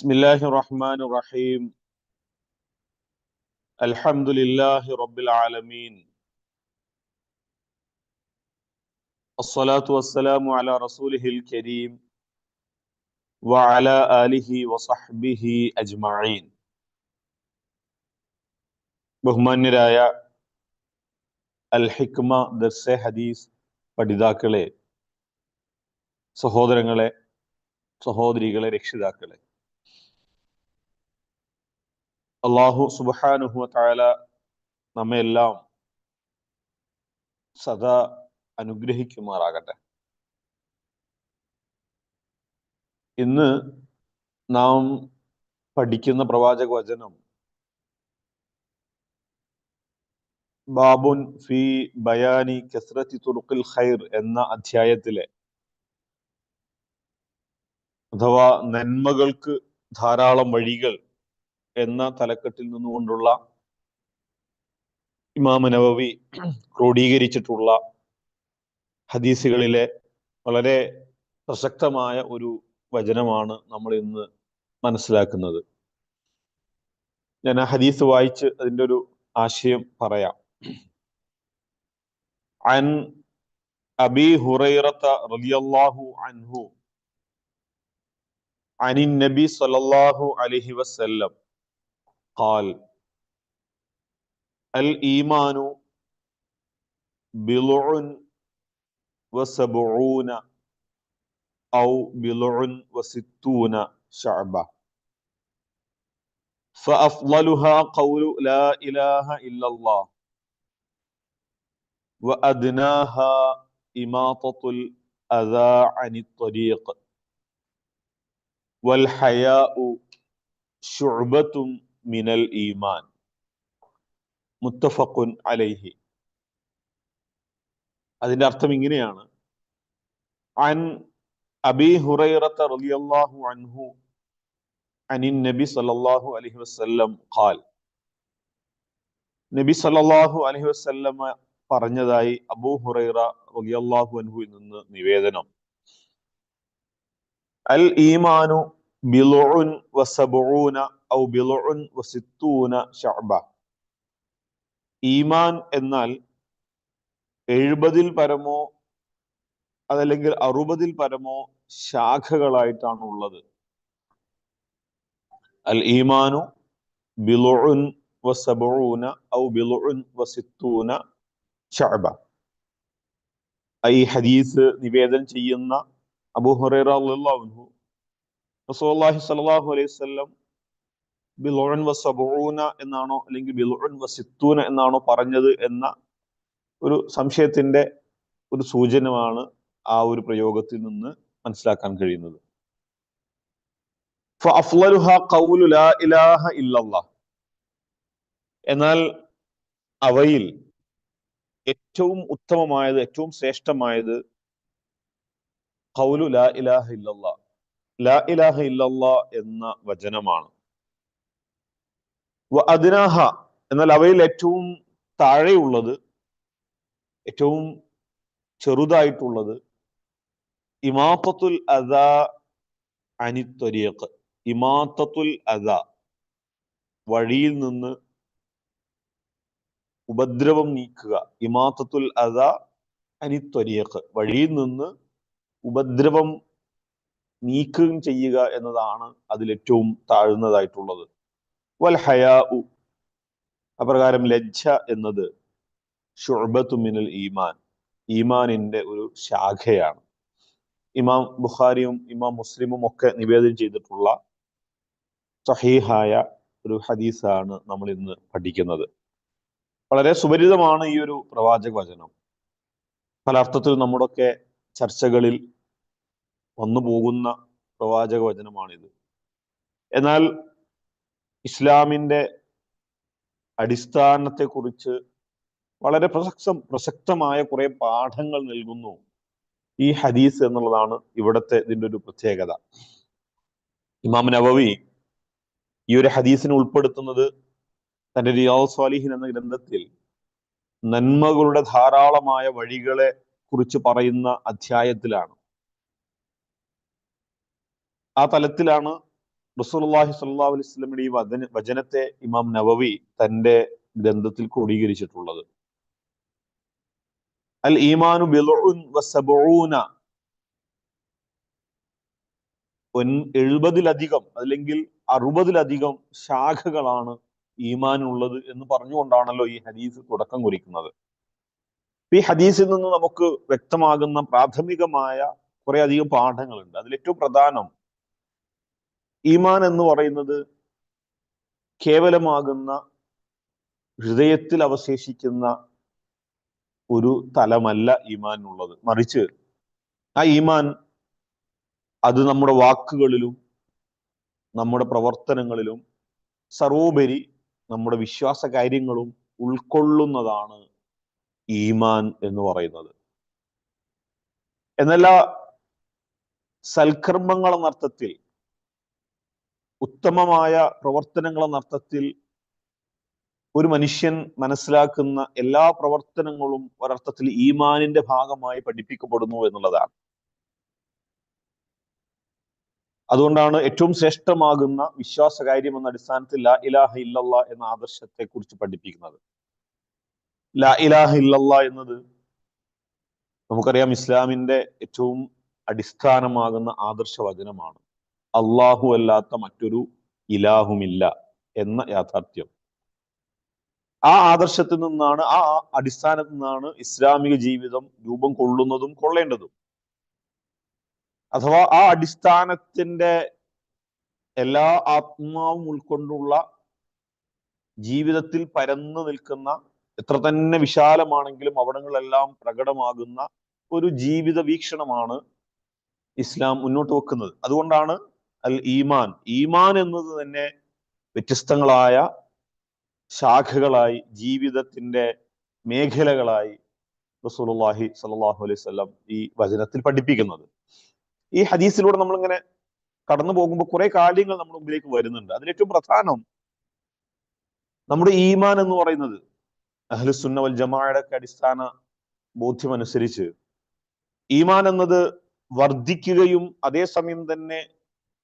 بسم الله الرحمن الرحيم الحمد لله رب العالمين الصلاة والسلام على رسوله الكريم وعلى آله وصحبه أجمعين ബഹുമാന്യരായ അൽ ഹിക്മ ദർസെ ഹദീസ് പഠിതാക്കളെ സഹോദരങ്ങളെ സഹോദരികളെ രക്ഷിതാക്കളെ അള്ളാഹു സുബാനുഹു താല നമ്മെല്ലാം സദാ അനുഗ്രഹിക്കുമാറാകട്ടെ. ഇന്ന് നാം പഠിക്കുന്ന പ്രവാചക വചനം ബാബുൻ ഫി ബയാനി കസ്രത്തി തുറുക്കിൽ ഖൈർ എന്ന അധ്യായത്തിലെ അഥവാ നന്മകൾക്ക് ധാരാളം വഴികൾ എന്ന തലക്കെട്ടിൽ നിന്നുകൊണ്ടുള്ള ഇമാമ നവവി ക്രോഡീകരിച്ചിട്ടുള്ള ഹദീസുകളിലെ വളരെ പ്രസക്തമായ ഒരു വചനമാണ് നമ്മൾ ഇന്ന് മനസ്സിലാക്കുന്നത് ഞാൻ ആ ഹദീസ് വായിച്ച് അതിൻ്റെ ഒരു ആശയം പറയാം عن أبي هريرة رضي الله عنه عن النبي صلى الله عليه وسلم قال الإيمان بضع وسبعون أو بضع وستون شعبة. فأفضلها قول لا إله إلا الله وأدناها إماطة الأذى عن الطريق والحياء شعبة മിനൽ ഈമാൻ. മുത്തഫക്കുൻ അലൈഹി. അതിന്റെ അർത്ഥം ഇങ്ങനെയാണ്. അൻ അബി ഹുറൈറത്ത് റളിയല്ലാഹു അൻഹു അനിൻ നബി സല്ലല്ലാഹു അലൈഹി വസല്ലം ഖാൽ. നബി സല്ലല്ലാഹു അലൈഹി വസല്ലം പറഞ്ഞതായി അബൂ ഹുറൈറ റളിയല്ലാഹു അൻഹുവിൽ നിന്ന് നിവേദനം. അൽ ഈമാനു ബിളുൻ വസബൂന ഔ ബിലുൻ വസിത്തൂന ശഅബ. ഈമാൻ എന്നാൽ എഴുപതിൽ പരമോ അതല്ലെങ്കിൽ അറുപതിൽ പരമോ ശാഖകളായിട്ടാണ് ഉള്ളത് അൽ ഈമാനു ബിലുൻ വസബൂന ഔ ബിലുൻ വസിത്തൂന ഷഅബ ഈ ഹദീസ് നിവേദനം ചെയ്യുന്ന അബൂ ഹുറൈറ റളിയല്ലാഹു അൻഹു റസൂലുള്ളാഹി സ്വല്ലല്ലാഹു അലൈഹി വസല്ലം ബിളുൻ വസബൂന എന്നാണോ അല്ലെങ്കിൽ ബിലോറൻ വസിത്തൂന എന്നാണോ പറഞ്ഞത് എന്ന ഒരു സംശയത്തിന്റെ ഒരു സൂചനമാണ് ആ ഒരു പ്രയോഗത്തിൽ നിന്ന് മനസ്സിലാക്കാൻ കഴിയുന്നത്. എന്നാൽ അവയിൽ ഏറ്റവും ഉത്തമമായത് ഏറ്റവും ശ്രേഷ്ഠമായത് ഖൗലു ലാ ഇലാഹ ഇല്ലല്ലാ ലാ ഇലാഹ ഇല്ലല്ലാ എന്ന വചനമാണ്. അതിനാഹ എന്നാൽ അവയിൽ ഏറ്റവും താഴെയുള്ളത് ഏറ്റവും ചെറുതായിട്ടുള്ളത് ഇമാത്തത്തുൽ അദ അനിത്വരിയക്ക് ഇമാത്തത്തുൽ അദ വഴിയിൽ നിന്ന് ഉപദ്രവം നീക്കുക. ഇമാത്തത്തുൽ അദ അനിത്വരിയക്ക് വഴിയിൽ നിന്ന് ഉപദ്രവം നീക്കുകയും ചെയ്യുക എന്നതാണ് അതിലേറ്റവും താഴ്ന്നതായിട്ടുള്ളത്. വൽ ഹയാഉ. അപ്രകാരം ലജ്ജ എന്നത് ഷുഅബത്തു മിനൽ ഈമാൻ. ഈമാനിന്റെ ഒരു ശാഖയാണ്. ഇമാം ബുഖാരിയും ഇമാം മുസ്ലിമും ഒക്കെ നിവേദനം ചെയ്തിട്ടുള്ള സഹീഹായ ഒരു ഹദീസാണ് നമ്മൾ ഇന്ന് പഠിക്കുന്നത്. വളരെ സുപരിതമാണ് ഈ ഒരു പ്രവാചക വചനം. പല അർത്ഥത്തിൽ നമ്മുടെയൊക്കെ ചർച്ചകളിൽ വന്നു പോകുന്ന പ്രവാചക വചനമാണിത്. എന്നാൽ ഇസ്ലാമിന്റെ അടിസ്ഥാനത്തെക്കുറിച്ച് വളരെ പ്രസക്തം പ്രസക്തമായ കുറെ പാഠങ്ങൾ നൽകുന്നു ഈ ഹദീസ് എന്നുള്ളതാണ് ഇവിടുത്തെ ഇതിന്റെ ഒരു പ്രത്യേകത. ഇമാം നവവി ഈ ഒരു ഹദീസിനെ ഉൾപ്പെടുത്തുന്നത് തന്റെ റിയാദ് സ്വാലിഹിൻ എന്ന ഗ്രന്ഥത്തിൽ നന്മകളുടെ ധാരാളമായ വഴികളെ കുറിച്ച് പറയുന്ന അധ്യായത്തിലാണ്. ആ തലത്തിലാണ് റസൂലുള്ളാഹി സ്വല്ലല്ലാഹു അലൈഹി വസല്ലമയുടെ ഈ വചന വചനത്തെ ഇമാം നവവി തന്റെ ഗ്രന്ഥത്തിൽ ക്രോഡീകരിച്ചിട്ടുള്ളത്. അൽ ഈമാനു ഒൻ- എഴുപതിലധികം അല്ലെങ്കിൽ അറുപതിലധികം ശാഖകളാണ് ഈമാനുള്ളത് എന്ന് പറഞ്ഞുകൊണ്ടാണല്ലോ ഈ ഹദീസ് തുടക്കം കുറിക്കുന്നത്. ഈ ഹദീസിൽ നിന്ന് നമുക്ക് വ്യക്തമാകുന്ന പ്രാഥമികമായ കുറേ അധികം പാഠങ്ങളുണ്ട്. അതിൽ ഏറ്റവും പ്രധാനം ഈമാൻ എന്ന് പറയുന്നത് കേവലമാകുന്ന ഹൃദയത്തിൽ അവശേഷിക്കുന്ന ഒരു തലമല്ല ഈമാൻ ഉള്ളത്. മറിച്ച് ആ ഈമാൻ അത് നമ്മുടെ വാക്കുകളിലും നമ്മുടെ പ്രവർത്തനങ്ങളിലും സർവോപരി നമ്മുടെ വിശ്വാസ കാര്യങ്ങളും ഉൾക്കൊള്ളുന്നതാണ് ഈമാൻ എന്ന് പറയുന്നത്. എന്നല്ല സൽക്കർമ്മങ്ങൾ എന്ന അർത്ഥത്തിൽ ഉത്തമമായ പ്രവർത്തനങ്ങൾ നടത്തത്തിൽ അർത്ഥത്തിൽ ഒരു മനുഷ്യൻ മനസ്സിലാക്കുന്ന എല്ലാ പ്രവർത്തനങ്ങളും ഒരർത്ഥത്തിൽ ഈമാനിന്റെ ഭാഗമായി പഠിപ്പിക്കപ്പെടുന്നു എന്നുള്ളതാണ്. അതുകൊണ്ടാണ് ഏറ്റവും ശ്രേഷ്ഠമാകുന്ന വിശ്വാസകാര്യം എന്ന അടിസ്ഥാനത്തിൽ ലാ ഇലാഹ ഇല്ലല്ല എന്ന ആദർശത്തെ കുറിച്ച് പഠിപ്പിക്കുന്നത്. ലാ ഇലാഹ ഇല്ലല്ല എന്നത് നമുക്കറിയാം ഇസ്ലാമിന്റെ ഏറ്റവും അടിസ്ഥാനമാകുന്ന ആദർശ വചനമാണ് അള്ളാഹു അല്ലാത്ത മറ്റൊരു ഇലാഹുമില്ല എന്ന യാഥാർത്ഥ്യം. ആ ആദർശത്തിൽ നിന്നാണ് ആ അടിസ്ഥാനത്തിൽ നിന്നാണ് ഇസ്ലാമിക ജീവിതം രൂപം കൊള്ളുന്നതും കൊള്ളേണ്ടതും. അഥവാ ആ അടിസ്ഥാനത്തിന്റെ എല്ലാ ആത്മാവും ഉൾക്കൊണ്ടുള്ള ജീവിതത്തിൽ പരന്നു നിൽക്കുന്ന എത്ര തന്നെ വിശാലമാണെങ്കിലും അവിടങ്ങളെല്ലാം പ്രകടമാകുന്ന ഒരു ജീവിത വീക്ഷണമാണ് ഇസ്ലാം മുന്നോട്ട് വെക്കുന്നത്. അതുകൊണ്ടാണ് അൽ ഈമാൻ. ഈമാൻ എന്നത് തന്നെ വ്യത്യസ്തങ്ങളായ ശാഖകളായി ജീവിതത്തിന്റെ മേഖലകളായി റസൂലുള്ളാഹി സ്വല്ലല്ലാഹു അലൈഹി വസല്ലം ഈ വചനത്തിൽ പഠിപ്പിക്കുന്നത്. ഈ ഹദീസിലൂടെ നമ്മളിങ്ങനെ കടന്നു പോകുമ്പോൾ കുറെ കാര്യങ്ങൾ നമ്മുടെ മുമ്പിലേക്ക് വരുന്നുണ്ട്. അതിൽ ഏറ്റവും പ്രധാനം നമ്മുടെ ഈമാൻ എന്ന് പറയുന്നത് അഹ്ലുസുന്ന വൽ ജമാഅയുടെ അടിസ്ഥാന ബോധ്യം അനുസരിച്ച് ഈമാൻ എന്നത് വർദ്ധിക്കുകയും അതേസമയം തന്നെ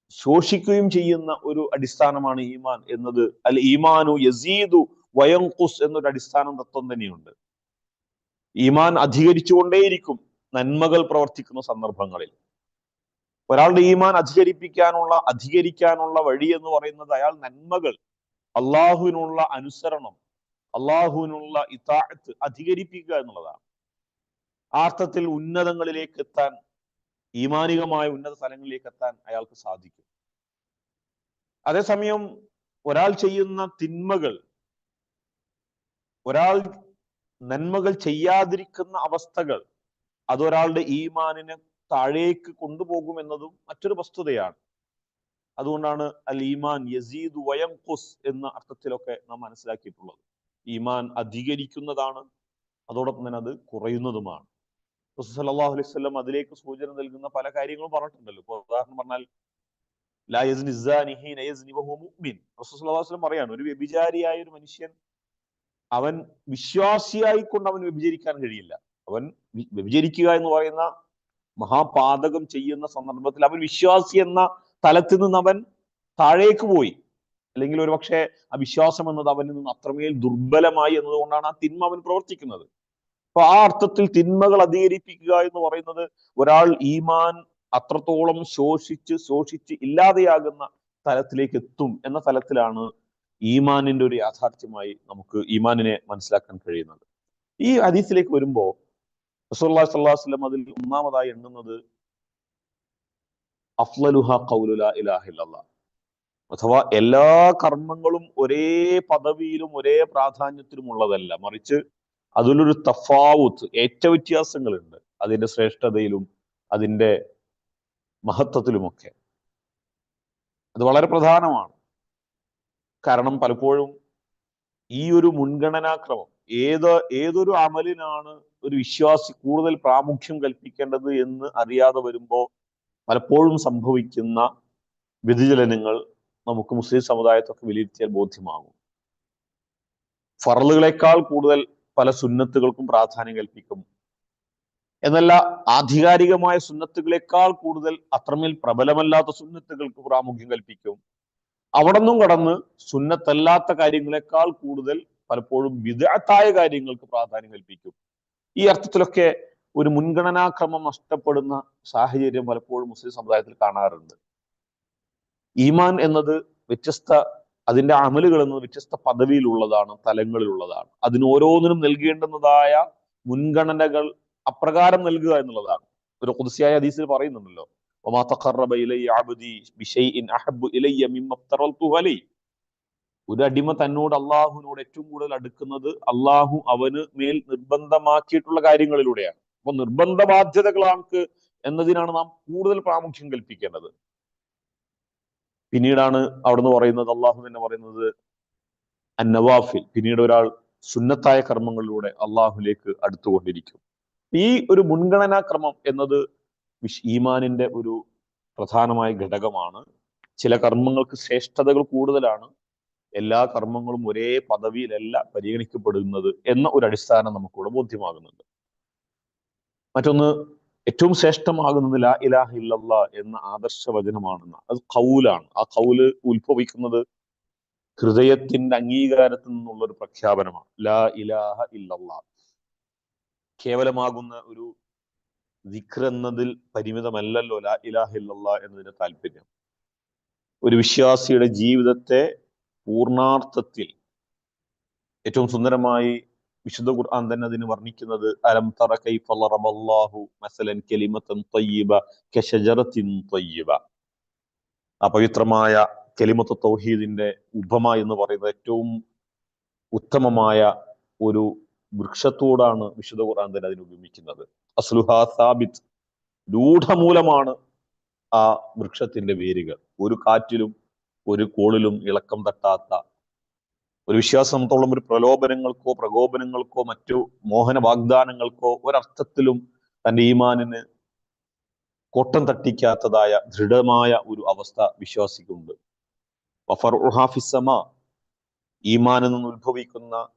ശോഷിക്കുകയും ചെയ്യുന്ന ഒരു അടിസ്ഥാനമാണ് ഈമാൻ എന്നത്. അൽ ഈമാനു യസീദു വയങ്കുസ് എന്നൊരു അടിസ്ഥാനം തത്വം തന്നെയുണ്ട്. ഈമാൻ അധികരിച്ചുകൊണ്ടേയിരിക്കും നന്മകൾ പ്രവർത്തിക്കുന്ന സന്ദർഭങ്ങളിൽ. ഒരാളുടെ ഈമാൻ അധികരിപ്പിക്കാനുള്ള അധികരിക്കാനുള്ള വഴി എന്ന് പറയുന്നത് അയാൾ നന്മകൾ അള്ളാഹുവിനുള്ള അനുസരണം അള്ളാഹുവിനുള്ള ഇതാഴത്ത് അധികരിപ്പിക്കുക എന്നുള്ളതാണ്. ആ അർത്ഥത്തിൽ ഉന്നതങ്ങളിലേക്ക് എത്താൻ ഈമാനികമായ ഉന്നത സ്ഥലങ്ങളിലേക്ക് എത്താൻ അയാൾക്ക് സാധിക്കും. അതേസമയം ഒരാൾ ചെയ്യുന്ന തിന്മകൾ ഒരാൾ നന്മകൾ ചെയ്യാതിരിക്കുന്ന അവസ്ഥകൾ അതൊരാളുടെ ഈമാനിനെ താഴേക്ക് കൊണ്ടുപോകും എന്നതും മറ്റൊരു വസ്തുതയാണ്. അതുകൊണ്ടാണ് അൽ ഈമാൻ യസീദ് വയം കുസ് എന്ന അർത്ഥത്തിലൊക്കെ നാം മനസ്സിലാക്കിയിട്ടുള്ളത്. ഈമാൻ അധികരിക്കുന്നതാണ് അതോടൊപ്പം തന്നെ അത് കുറയുന്നതുമാണ്. സല്ലല്ലാഹു അലൈഹി വസല്ലം അതിലേക്ക് സൂചന നൽകുന്ന പല കാര്യങ്ങളും പറഞ്ഞിട്ടുണ്ടല്ലോ. ഉദാഹരണം പറഞ്ഞാൽ പറയാണ് ഒരു വ്യഭിചാരിയായ ഒരു മനുഷ്യൻ അവൻ വിശ്വാസിയായി കൊണ്ട് അവൻ വ്യഭിചരിക്കാൻ കഴിയില്ല. അവൻ വ്യഭിചരിക്കുക എന്ന് പറയുന്ന മഹാപാതകം ചെയ്യുന്ന സന്ദർഭത്തിൽ അവൻ വിശ്വാസി എന്ന തലത്തിൽ നിന്ന് അവൻ താഴേക്ക് പോയി. അല്ലെങ്കിൽ ഒരുപക്ഷെ ആ വിശ്വാസം എന്നത് അവനിൽ നിന്ന് അത്രമേൽ ദുർബലമായി എന്നതുകൊണ്ടാണ് ആ തിന്മ അവൻ പ്രവർത്തിക്കുന്നത്. അപ്പൊ ആ അർത്ഥത്തിൽ തിന്മകൾ അധികരിപ്പിക്കുക എന്ന് പറയുന്നത് ഒരാൾ ഈമാൻ അത്രത്തോളം ശോഷിച്ച് ശോഷിച്ച് ഇല്ലാതെയാകുന്ന തലത്തിലേക്ക് എത്തും എന്ന തലത്തിലാണ് ഈമാനിന്റെ ഒരു യാഥാർത്ഥ്യമായി നമുക്ക് ഈമാനിനെ മനസ്സിലാക്കാൻ കഴിയുന്നത്. ഈ ഹദീസിലേക്ക് വരുമ്പോൾ റസൂലുള്ളാഹി സല്ലാഹുലം അതിൽ ഒന്നാമതായി എണ്ണുന്നത് അഫ്ലലുഹ ഖൗലു ലാ ഇലാഹ ഇല്ലല്ലാഹ്. അഥവാ എല്ലാ കർമ്മങ്ങളും ഒരേ പദവിയിലും ഒരേ പ്രാധാന്യത്തിലും ഉള്ളതല്ല മറിച്ച് അതിലൊരു തഫാവുത്ത് ഏറ്റ വ്യത്യാസങ്ങളുണ്ട്. അതിന്റെ ശ്രേഷ്ഠതയിലും അതിന്റെ മഹത്വത്തിലുമൊക്കെ. അത് വളരെ പ്രധാനമാണ്. കാരണം പലപ്പോഴും ഈ ഒരു മുൻഗണനാക്രമം ഏത് ഏതൊരു അമലിനാണ് ഒരു വിശ്വാസി കൂടുതൽ പ്രാമുഖ്യം കൽപ്പിക്കേണ്ടത് എന്ന് അറിയാതെ വരുമ്പോൾ പലപ്പോഴും സംഭവിക്കുന്ന വ്യതിചലനങ്ങൾ നമുക്ക് മുസ്ലിം സമുദായത്തൊക്കെ വിലയിരുത്തിയാൽ ബോധ്യമാകും. ഫറലുകളെക്കാൾ കൂടുതൽ പല സുന്നത്തുകൾക്കും പ്രാധാന്യം കൽപ്പിക്കും എന്നല്ല ആധികാരികമായ സുന്നത്തുകളെക്കാൾ കൂടുതൽ അത്രമേൽ പ്രബലമല്ലാത്ത സുന്നത്തുകൾക്ക് പ്രാമുഖ്യം കൽപ്പിക്കും. അവിടെ നിന്നും കടന്ന് സുന്നത്തല്ലാത്ത കാര്യങ്ങളെക്കാൾ കൂടുതൽ പലപ്പോഴും വിദഗ്ധായ കാര്യങ്ങൾക്ക് പ്രാധാന്യം കൽപ്പിക്കും. ഈ അർത്ഥത്തിലൊക്കെ ഒരു മുൻഗണനാക്രമം നഷ്ടപ്പെടുന്ന സാഹചര്യം പലപ്പോഴും മുസ്ലിം സമുദായത്തിൽ കാണാറുണ്ട്. ഈമാൻ എന്നത് വ്യത്യസ്ത അതിന്റെ അമലുകൾ എന്നത് വ്യത്യസ്ത പദവിയിലുള്ളതാണ് തലങ്ങളിലുള്ളതാണ്. അതിന് ഓരോന്നിനും നൽകേണ്ടുന്നതായ മുൻഗണനകൾ അപ്രകാരം നൽകുക എന്നുള്ളതാണ്. ഒരു കുതിസിയായ ഹദീസിൽ പറയുന്നുണ്ടല്ലോ ഒരു അടിമ തന്നോട് അള്ളാഹുവിനോട് ഏറ്റവും കൂടുതൽ അടുക്കുന്നത് അള്ളാഹു അവന് മേൽ നിർബന്ധമാക്കിയിട്ടുള്ള കാര്യങ്ങളിലൂടെയാണ്. അപ്പൊ നിർബന്ധ ബാധ്യതകളാണ് എന്നതിനാണ് നാം കൂടുതൽ പ്രാമുഖ്യം കൽപ്പിക്കേണ്ടത്. പിന്നീടാണ് അവിടുന്ന് പറയുന്നത് അള്ളാഹു തന്നെ പറയുന്നത് അന്നവാഫിൽ പിന്നീട് ഒരാൾ സുന്നത്തായ കർമ്മങ്ങളിലൂടെ അള്ളാഹുലേക്ക് അടുത്തുകൊണ്ടിരിക്കും. ഈ ഒരു മുൻഗണനാ ക്രമം എന്നത് ഈമാനിന്റെ ഒരു പ്രധാനമായ ഘടകമാണ്. ചില കർമ്മങ്ങൾക്ക് ശ്രേഷ്ഠതകൾ കൂടുതലാണ്. എല്ലാ കർമ്മങ്ങളും ഒരേ പദവിയിലല്ല പരിഗണിക്കപ്പെടുന്നത് എന്ന ഒരു അടിസ്ഥാനം നമുക്കിവിടെ ബോധ്യമാകുന്നുണ്ട്. മറ്റൊന്ന് ഏറ്റവും ശ്രേഷ്ഠമാകുന്നത് ലാ ഇലാഹ ഇല്ലല്ല എന്ന ആദർശ വചനമാണെന്ന് അത് കൗലാണ് ആ കൗൽ ഉത്ഭവിക്കുന്നത് ഹൃദയത്തിന്റെ അംഗീകാരത്തിൽ നിന്നുള്ള ഒരു പ്രഖ്യാപനമാണ്. ലാ ഇലാഹ ഇല്ലല്ല. കേവലമാകുന്ന ഒരു ദിക്ർ എന്നതിൽ പരിമിതമല്ലല്ലോ ലാ ഇലാഹ ഇല്ലല്ല എന്നതിന്റെ താല്പര്യം. ഒരു വിശ്വാസിയുടെ ജീവിതത്തെ പൂർണാർത്ഥത്തിൽ ഏറ്റവും സുന്ദരമായി വിശുദ്ധ ഖുർആൻ തന്നെ അതിന് വർണിക്കുന്നത് അലം തറ കൈഫ ലറബല്ലാഹു മസലൻ കലിമത്തൻ തയ്യിബ കശജറത്തിൻ തയ്യിബ. ആ പവിത്രമായ കലിമത്ത് തൗഹീദിന്റെ ഉപമ എന്ന് പറയുന്നത് ഏറ്റവും ഉത്തമമായ ഒരു വൃക്ഷത്തോടാണ് വിശുദ്ധ ഖുർആൻ തന്നെ അതിനെ ഉപമിക്കുന്നത്. അസ്ലുഹ സാബിത് രൂഢമൂലമാണ് ആ വൃക്ഷത്തിന്റെ വേരുകൾ. ഒരു കാറ്റിലും ഒരു കോളിലും ഇളക്കം തട്ടാത്ത ഒരു വിശ്വാസത്തോളം ഒരു പ്രലോഭനങ്ങൾക്കോ പ്രകോപനങ്ങൾക്കോ മറ്റു മോഹന വാഗ്ദാനങ്ങൾക്കോ ഒരർത്ഥത്തിലും തന്റെ ഈമാനിന് കോട്ടം തട്ടിക്കാത്തതായ ദൃഢമായ ഒരു അവസ്ഥ വിശ്വാസിക്കുണ്ട്. വഫർഹാഫിസമ ഈമാനിൽ നിന്ന് ഉത്ഭവിക്കുന്ന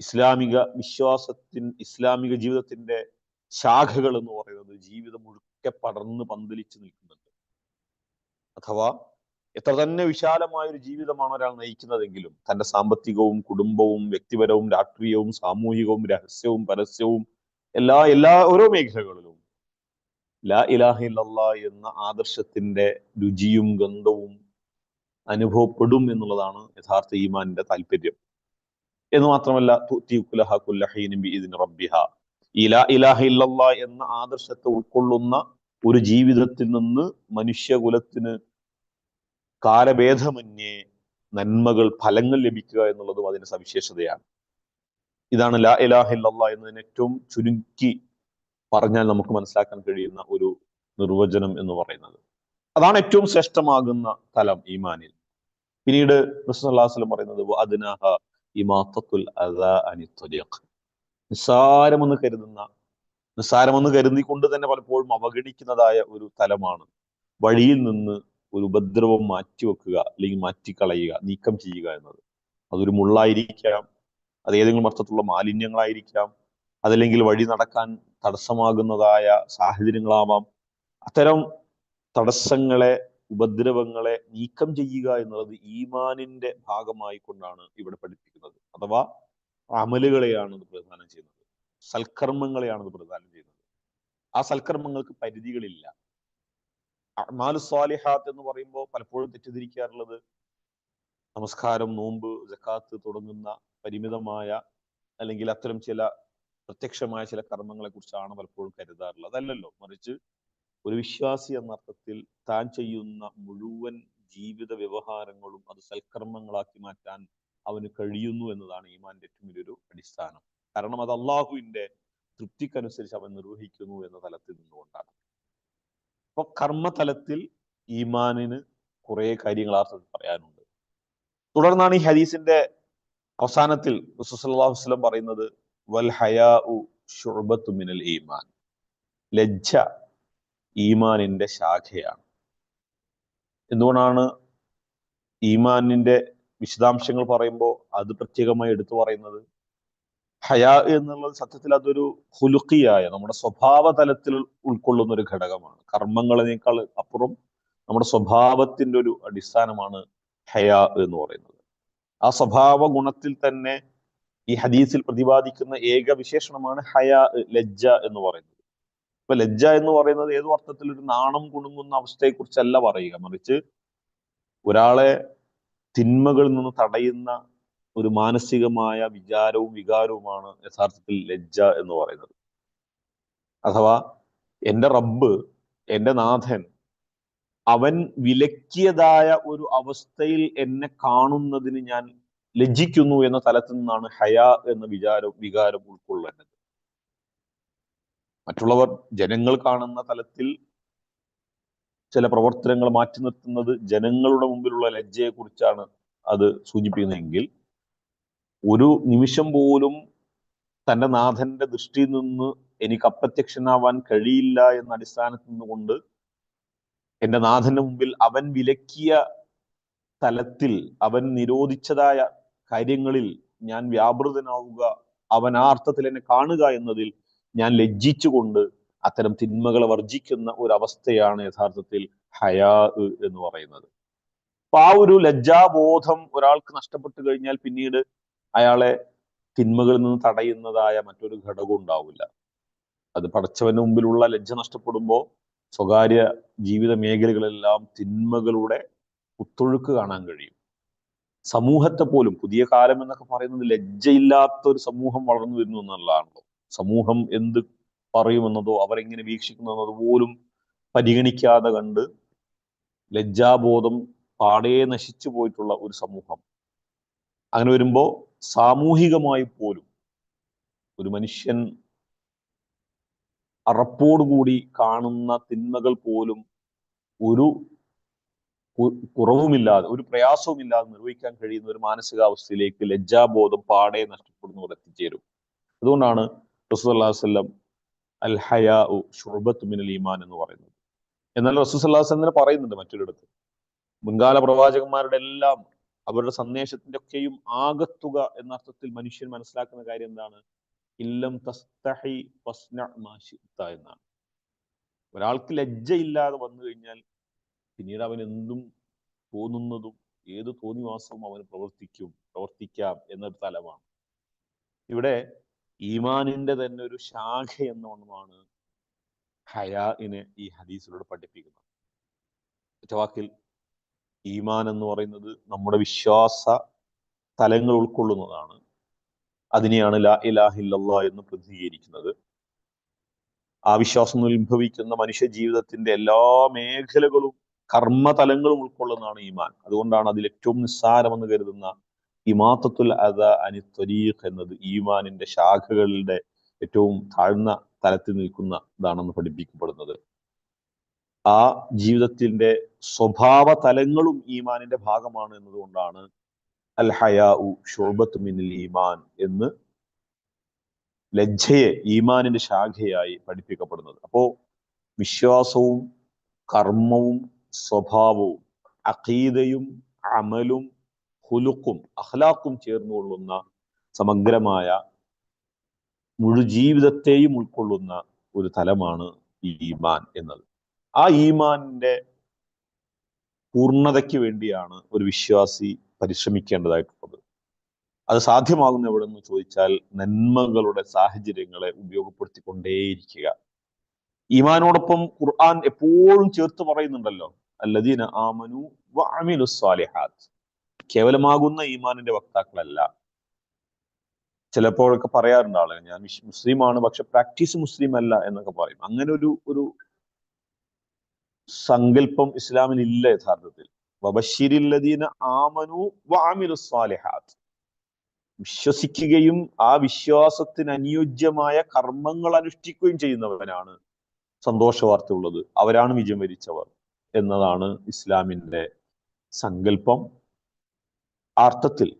ഇസ്ലാമിക വിശ്വാസത്തിൻ ഇസ്ലാമിക ജീവിതത്തിന്റെ ശാഖകൾ എന്ന് പറയുന്നത് ജീവിതം മുഴുക്കെ പടർന്ന് പന്തലിച്ച് നിൽക്കുന്നുണ്ട്. അഥവാ എത്ര തന്നെ വിശാലമായ ഒരു ജീവിതമാണ് ഒരാൾ നയിക്കുന്നതെങ്കിലും തന്റെ സാമ്പത്തികവും കുടുംബവും വ്യക്തിപരവും രാഷ്ട്രീയവും സാമൂഹികവും രഹസ്യവും പരസ്യവും എല്ലാ എല്ലാ ഓരോ മേഖലകളിലും ലാ ഇലാഹ ഇല്ലല്ലാ എന്ന ആദർശത്തിന്റെ രുചിയും ഗന്ധവും അനുഭവപ്പെടും എന്നുള്ളതാണ് യഥാർത്ഥ ഈമാനിന്റെ താല്പര്യം. എന്ന് മാത്രമല്ല റബ്ബിഹ. ഇലാ ലാ ഇലാഹ ഇല്ലല്ലാ എന്ന ആദർശത്തെ ഉൾക്കൊള്ളുന്ന ഒരു ജീവിതത്തിൽ നിന്ന് മനുഷ്യകുലത്തിന് കാലഭേദമന്യേ നന്മകൾ ഫലങ്ങൾ ലഭിക്കുക എന്നുള്ളതും അതിന്റെ സവിശേഷതയാണ്. ഇതാണ് ലാ ഇലാഹ ഇല്ലല്ലാ എന്നതിന് ഏറ്റവും ചുരുക്കി പറഞ്ഞാൽ നമുക്ക് മനസ്സിലാക്കാൻ കഴിയുന്ന ഒരു നിർവചനം എന്ന് പറയുന്നത്. അതാണ് ഏറ്റവും ശ്രേഷ്ഠമാകുന്ന തലം ഈമാനിൽ. പിന്നീട് റസൂലുള്ളാഹി പറയുന്നത് അതിനാഹ ഇമാത്തത്തുൽ നിസ്സാരമെന്ന് കരുതുന്ന നിസ്സാരമെന്ന് കരുതിക്കൊണ്ട് തന്നെ പലപ്പോഴും അവഗണിക്കുന്നതായ ഒരു തലമാണ്. വഴിയിൽ നിന്ന് ഒരു ഉപദ്രവം മാറ്റിവെക്കുക അല്ലെങ്കിൽ മാറ്റിക്കളയുക നീക്കം ചെയ്യുക എന്നത്. അതൊരു മുള്ളായിരിക്കാം അത് ഏതെങ്കിലും അർത്ഥത്തിലുള്ള മാലിന്യങ്ങളായിരിക്കാം അതല്ലെങ്കിൽ വഴി നടക്കാൻ തടസ്സമാകുന്നതായ സാഹചര്യങ്ങളാവാം. അത്തരം തടസ്സങ്ങളെ ഉപദ്രവങ്ങളെ നീക്കം ചെയ്യുക എന്നുള്ളത് ഈമാനിന്റെ ഭാഗമായി കൊണ്ടാണ് ഇവിടെ പഠിപ്പിക്കുന്നത്. അഥവാ അമലുകളെയാണ് ഇത് പ്രധാനം ചെയ്യുന്നത്. സൽക്കർമ്മങ്ങളെയാണ് ഇത് പ്രധാനം ചെയ്യുന്നത്. ആ സൽക്കർമ്മങ്ങൾക്ക് പരിധികളില്ല. അമാലു സ്വാലിഹാത്ത് എന്ന് പറയുമ്പോൾ പലപ്പോഴും തെറ്റിദ്ധരിക്കാറുള്ളത് നമസ്കാരം നോമ്പ് ജക്കാത്ത് തുടങ്ങുന്ന പരിമിതമായ അല്ലെങ്കിൽ അത്തരം ചില പ്രത്യക്ഷമായ ചില കർമ്മങ്ങളെ കുറിച്ചാണ് പലപ്പോഴും കരുതാറുള്ളത് അതല്ലല്ലോ മറിച്ച് ഒരു വിശ്വാസി എന്ന അർത്ഥത്തിൽ താൻ ചെയ്യുന്ന മുഴുവൻ ജീവിത വ്യവഹാരങ്ങളും അത് സൽക്കർമ്മങ്ങളാക്കി മാറ്റാൻ അവന് കഴിയുന്നു എന്നതാണ് ഈമാന്റെ ഏറ്റവും വലിയൊരു അടിസ്ഥാനം കാരണം അത് അള്ളാഹുവിന്റെ തൃപ്തിക്കനുസരിച്ച് അവൻ നിർവഹിക്കുന്നു എന്ന തലത്തിൽ നിന്നുകൊണ്ടാണ് അപ്പൊ കർമ്മതലത്തിൽ ഈമാനിന് കുറെ കാര്യങ്ങൾ ആ പറയാനുണ്ട്. തുടർന്നാണ് ഈ ഹദീസിന്റെ അവസാനത്തിൽ റസൂലുള്ളാഹി വസല്ലം പറയുന്നത് വൽ ശുഅബത്തു മിനൽ ഈമാൻ. ലജ്ജ ഈമാനിന്റെ ശാഖയാണ്. എന്തുകൊണ്ടാണ് ഈമാനിന്റെ വിശദാംശങ്ങൾ പറയുമ്പോൾ അത് പ്രത്യേകമായി എടുത്തു പറയുന്നത്? ഹയാ എന്നുള്ളത് സത്യത്തിൽ അതൊരു ഹുലുക്കിയായ നമ്മുടെ സ്വഭാവ തലത്തിൽ ഉൾക്കൊള്ളുന്ന ഒരു ഘടകമാണ്. കർമ്മങ്ങളെക്കാൾ അപ്പുറം നമ്മുടെ സ്വഭാവത്തിന്റെ ഒരു അടിസ്ഥാനമാണ് ഹയാ എന്ന് പറയുന്നത്. ആ സ്വഭാവ ഗുണത്തിൽ തന്നെ ഈ ഹദീസിൽ പ്രതിപാദിക്കുന്ന ഏക വിശേഷണമാണ് ഹയാ ലജ്ജ എന്ന് പറയുന്നത്. ഇപ്പൊ ലജ്ജ എന്ന് പറയുന്നത് ഏതോ അർത്ഥത്തിൽ ഒരു നാണം കുണുങ്ങുന്ന അവസ്ഥയെ കുറിച്ചല്ല പറയുക. മറിച്ച് ഒരാളെ തിന്മകളിൽ നിന്ന് തടയുന്ന ഒരു മാനസികമായ വിചാരവും വികാരവുമാണ് യഥാർത്ഥത്തിൽ ലജ്ജ എന്ന് പറയുന്നത്. അഥവാ എന്റെ റബ്ബ് എന്റെ നാഥൻ അവൻ വിലക്കിയതായ ഒരു അവസ്ഥയിൽ എന്നെ കാണുന്നതിന് ഞാൻ ലജ്ജിക്കുന്നു എന്ന തലത്തിൽ നിന്നാണ് ഹയ എന്ന വിചാരം വികാരം ഉൾക്കൊള്ളേണ്ടത്. മറ്റുള്ളവർ ജനങ്ങൾ കാണുന്ന തലത്തിൽ ചില പ്രവർത്തനങ്ങൾ മാറ്റി നിർത്തുന്നത് ജനങ്ങളുടെ മുമ്പിലുള്ള ലജ്ജയെക്കുറിച്ചാണ് അത് സൂചിപ്പിക്കുന്നതെങ്കിൽ ഒരു നിമിഷം പോലും തന്റെ നാഥന്റെ ദൃഷ്ടിയിൽ നിന്ന് എനിക്ക് അപ്രത്യക്ഷനാവാൻ കഴിയില്ല എന്ന അടിസ്ഥാനത്തിൽ നിന്നുകൊണ്ട് എന്റെ നാഥന്റെ മുമ്പിൽ അവൻ വിലക്കിയ തലത്തിൽ അവൻ നിരോധിച്ചതായ കാര്യങ്ങളിൽ ഞാൻ വ്യാപൃതനാവുക അവൻ ആ അർത്ഥത്തിൽ എന്നെ കാണുക എന്നതിൽ ഞാൻ ലജ്ജിച്ചുകൊണ്ട് അത്തരം തിന്മകളെ വർജിക്കുന്ന ഒരു അവസ്ഥയാണ് യഥാർത്ഥത്തിൽ ഹയാ എന്ന് പറയുന്നത്. അപ്പൊ ആ ഒരു ലജ്ജാബോധം ഒരാൾക്ക് നഷ്ടപ്പെട്ടു കഴിഞ്ഞാൽ പിന്നീട് അയാളെ തിന്മകളിൽ നിന്ന് തടയുന്നതായ മറ്റൊരു ഘടകം ഉണ്ടാവില്ല. അത് പടച്ചവന്റെ മുമ്പിലുള്ള ലജ്ജ നഷ്ടപ്പെടുമ്പോൾ സ്വകാര്യ ജീവിത മേഖലകളെല്ലാം തിന്മകളുടെ കുത്തൊഴുക്ക് കാണാൻ കഴിയും. സമൂഹത്തെ പോലും പുതിയ കാലം എന്നൊക്കെ പറയുന്നത് ലജ്ജയില്ലാത്ത ഒരു സമൂഹം വളർന്നു വരുന്നു എന്നുള്ളതാണല്ലോ. സമൂഹം എന്ത് പറയുമെന്നതോ അവരെങ്ങനെ വീക്ഷിക്കുന്നതോ പോലും പരിഗണിക്കാതെ കണ്ട് ലജ്ജാബോധം പാടേ നശിച്ചു പോയിട്ടുള്ള ഒരു സമൂഹം. അങ്ങനെ വരുമ്പോൾ സാമൂഹികമായി പോലും ഒരു മനുഷ്യൻ അറപ്പോടുകൂടി കാണുന്ന തിന്മകൾ പോലും ഒരു കുറവുമില്ലാതെ ഒരു പ്രയാസവുമില്ലാതെ നിർവഹിക്കാൻ കഴിയുന്ന ഒരു മാനസികാവസ്ഥയിലേക്ക് ലജ്ജാബോധം പാടെ നഷ്ടപ്പെടുന്നവർ എത്തിച്ചേരും. അതുകൊണ്ടാണ് റസൂല്ലാസ്ലം അൽ ഹയാ ഷുർബത്ത് മിനൽ ഈമാൻ എന്ന് പറയുന്നത്. എന്നാൽ റസൂസല്ലാസ്ലം പറയുന്നുണ്ട് മറ്റൊരിടത്ത്. മുൻകാല പ്രവാചകന്മാരുടെ എല്ലാം അവരുടെ സന്ദേശത്തിന്റെ ഒക്കെയും ആകത്തുക എന്ന അർത്ഥത്തിൽ മനുഷ്യൻ മനസ്സിലാക്കുന്ന കാര്യം എന്താണ്? ഇല്ലം തസ്തഹി എന്നാണ്. ഒരാൾക്ക് ലജ്ജയില്ലാതെ വന്നു കഴിഞ്ഞാൽ പിന്നീട് അവൻ എന്തും തോന്നുന്നതും ഏത് തോന്നിവാസവും അവന് പ്രവർത്തിക്കും പ്രവർത്തിക്കാം എന്നൊരു തലമാണ്. ഇവിടെ ഈമാനിന്റെ തന്നെ ഒരു ശാഖ എന്നോണമാണ് ഹയാഇനെ ഈ ഹദീസിലൂടെ പഠിപ്പിക്കുന്നത്. ഒറ്റവാക്കിൽ ഈമാൻ എന്ന് പറയുന്നത് നമ്മുടെ വിശ്വാസ തലങ്ങൾ ഉൾക്കൊള്ളുന്നതാണ്. അതിനെയാണ് ലാ ഇലാഹില്ല എന്ന് പ്രതിനിധീകരിക്കുന്നത്. ആ വിശ്വാസം ഉത്ഭവിക്കുന്ന മനുഷ്യ ജീവിതത്തിന്റെ എല്ലാ മേഖലകളും കർമ്മതലങ്ങളും ഉൾക്കൊള്ളുന്നതാണ് ഈമാൻ. അതുകൊണ്ടാണ് അതിൽ ഏറ്റവും നിസ്സാരമെന്ന് കരുതുന്ന ഇമാത്തത്തുൽ അദ അനി ത്വരീഖ് എന്നത് ഈമാനിന്റെ ശാഖകളുടെ ഏറ്റവും താഴ്ന്ന തലത്തിൽ നിൽക്കുന്ന ഇതാണെന്ന് പഠിപ്പിക്കപ്പെടുന്നത്. ആ ജീവിതത്തിന്റെ സ്വഭാവ തലങ്ങളും ഈമാനിന്റെ ഭാഗമാണ് എന്നതുകൊണ്ടാണ് അൽ ഹയാ ഷോബത്ത് മിനിൽ ഈമാൻ എന്ന് ലജ്ജയെ ഈമാനിന്റെ ശാഖയായി പഠിപ്പിക്കപ്പെടുന്നത്. അപ്പോ വിശ്വാസവും കർമ്മവും സ്വഭാവവും അഖീദയും അമലും ഹുലുക്കും അഹ്ലാക്കും ചേർന്നുകൊള്ളുന്ന സമഗ്രമായ മുഴുജീവിതത്തെയും ഉൾക്കൊള്ളുന്ന ഒരു തലമാണ് ഈമാൻ എന്നത്. ആ ഈമാനിന്റെ പൂർണതയ്ക്ക് വേണ്ടിയാണ് ഒരു വിശ്വാസി പരിശ്രമിക്കേണ്ടതായിട്ടുള്ളത്. അത് സാധ്യമാകുന്ന എവിടെ നിന്ന് ചോദിച്ചാൽ നന്മകളുടെ സാഹചര്യങ്ങളെ ഉപയോഗപ്പെടുത്തിക്കൊണ്ടേയിരിക്കുക. ഈമാനോടൊപ്പം ഖുർആൻ എപ്പോഴും ചേർത്ത് പറയുന്നുണ്ടല്ലോ അല്ലദീന ആമനു വാമിനുസ്വാലിഹാദ് കേവലമാകുന്ന ഈമാനിന്റെ വക്താക്കളല്ല. ചിലപ്പോഴൊക്കെ പറയാറുണ്ട് ആളുകൾ ഞാൻ മുസ്ലിമാണ് പക്ഷെ പ്രാക്ടീസ് മുസ്ലിം അല്ല എന്നൊക്കെ പറയും. അങ്ങനെ ഒരു ഒരു സങ്കല്പം ഇസ്ലാമിൽ ഇല്ല യഥാർത്ഥത്തിൽ ആമനു വിശ്വസിക്കുകയും ആ വിശ്വാസത്തിന് അനുയോജ്യമായ കർമ്മങ്ങൾ അനുഷ്ഠിക്കുകയും ചെയ്യുന്നവനാണ് സന്തോഷ വാർത്ത ഉള്ളത് അവരാണ് വിജയം വരിച്ചവർ എന്നതാണ് ഇസ്ലാമിന്റെ സങ്കല്പം. അർത്ഥത്തിൽ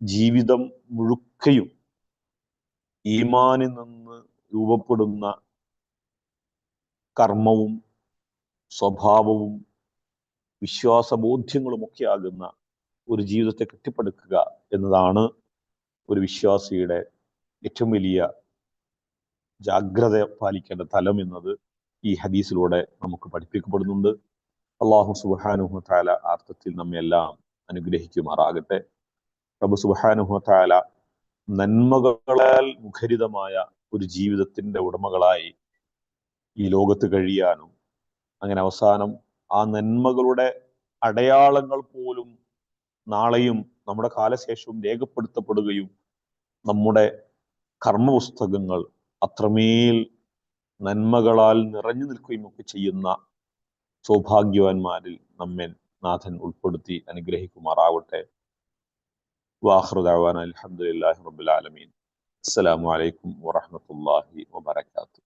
ജീവിതം മുഴുക്കയും ഈമാനിൽ നിന്ന് രൂപപ്പെടുന്ന കർമ്മവും സ്വഭാവവും വിശ്വാസബോധ്യങ്ങളും ഒക്കെ ആകുന്ന ഒരു ജീവിതത്തെ കെട്ടിപ്പടുക്കുക എന്നതാണ് ഒരു വിശ്വാസിയുടെ ഏറ്റവും വലിയ ജാഗ്രത പാലിക്കേണ്ട തലം എന്നത് ഈ ഹദീസിലൂടെ നമുക്ക് പഠിപ്പിക്കപ്പെടുന്നുണ്ട്. അള്ളാഹു സുബാനുഹു താല അർത്ഥത്തിൽ നമ്മെല്ലാം അനുഗ്രഹിക്കുമാറാകട്ടെ. പ്രഭു സുബാനുഹത്താല നന്മകളാൽ മുഖരിതമായ ഒരു ജീവിതത്തിന്റെ ഉടമകളായി ഈ ലോകത്ത് കഴിയാനും അങ്ങനെ അവസാനം ആ നന്മകളുടെ അടയാളങ്ങൾ പോലും നാളെയും നമ്മുടെ കാലശേഷവും രേഖപ്പെടുത്തപ്പെടുകയും നമ്മുടെ കർമ്മപുസ്തകങ്ങൾ അത്രമേൽ നന്മകളാൽ നിറഞ്ഞു നിൽക്കുകയും ഒക്കെ ചെയ്യുന്ന സൗഭാഗ്യവാന്മാരിൽ നമ്മെ നാഥൻ ഉൾപ്പെടുത്തി അനുഗ്രഹിക്കുമാറാവട്ടെ. വാഹൃദാവാൻ അലഹമുല്ലാഹി റബുലാലമീൻ അസ്സലാമു അലൈക്കും വറഹമത്തല്ലാഹി വബർക്കാത്തു